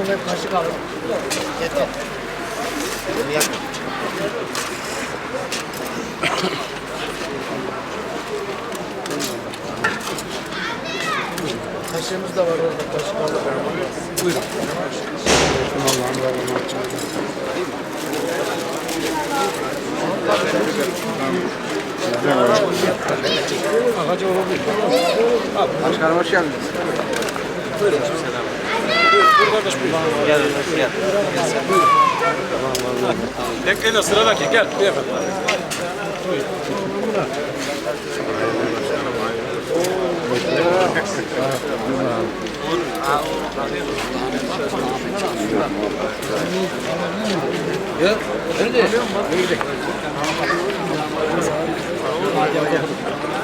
Ağzına kaşık alın. Getir. Bunu yakma. Kaşığımız da var orada. Kaşık alın. Buyurun. Allah'ım Allah'ım. Başkanım hoş geldiniz. Gel, gel. Bekleyin sıradaki gel beyefendi. Ya, nerede? Birbirlerine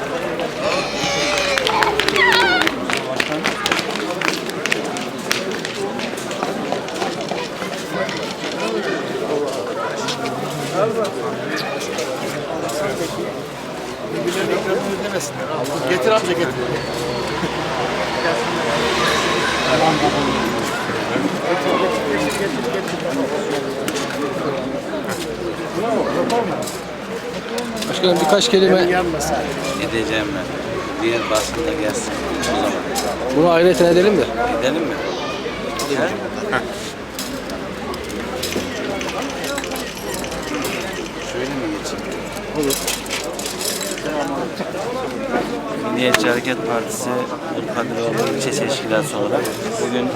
Al, Getir amca getir. Başkanım birkaç kelime. Gideceğim ben. Diğer basında gelsin. O zaman. bunu ayrıca edelim de. Gidelim mi? Şöyle mi geçeyim? Olur. Milliyetçi Hareket Partisi Nurkadiroğlu İlçe Teşkilatı olarak bugün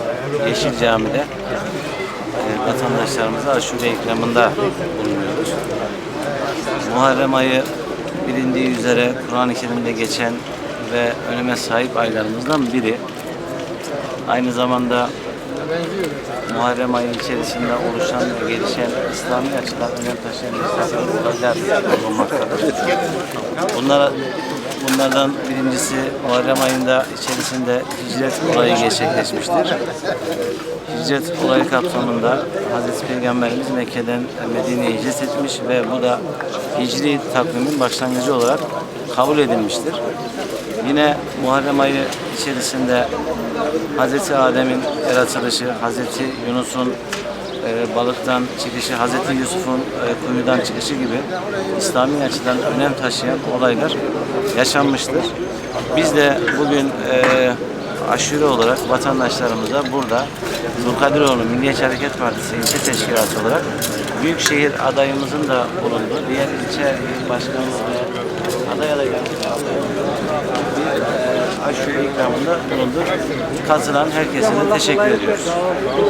Yeşil Cami'de e, vatandaşlarımıza aşure ikramında bulunuyoruz. Muharrem ayı bilindiği üzere Kur'an-ı Kerim'de geçen ve öneme sahip aylarımızdan biri. Aynı zamanda Muharrem ayı içerisinde oluşan ve gelişen İslami açıdan önem taşıyan müstahsil olaylar bulunmaktadır. Bunlar, bunlardan birincisi Muharrem ayında içerisinde hicret olayı gerçekleşmiştir. Hicret olayı kapsamında Hazreti Peygamberimiz Mekke'den Medine'ye hicret etmiş ve bu da hicri takvimin başlangıcı olarak kabul edilmiştir. Yine Muharrem ayı içerisinde Hazreti Adem'in yaratılışı, Hazreti Yunus'un e, balıktan çıkışı, Hazreti Yusuf'un e, kuyudan çıkışı gibi İslami açıdan önem taşıyan olaylar yaşanmıştır. Biz de bugün e, aşure olarak vatandaşlarımıza burada Zulkadiroğlu Milliyetçi Hareket Partisi ilçe teşkilatı olarak Büyükşehir adayımızın da bulunduğu diğer ilçe başkanımız ve aday adaylarımız bir e, aşure ikramında bulundu. Katılan herkese de teşekkür ediyoruz.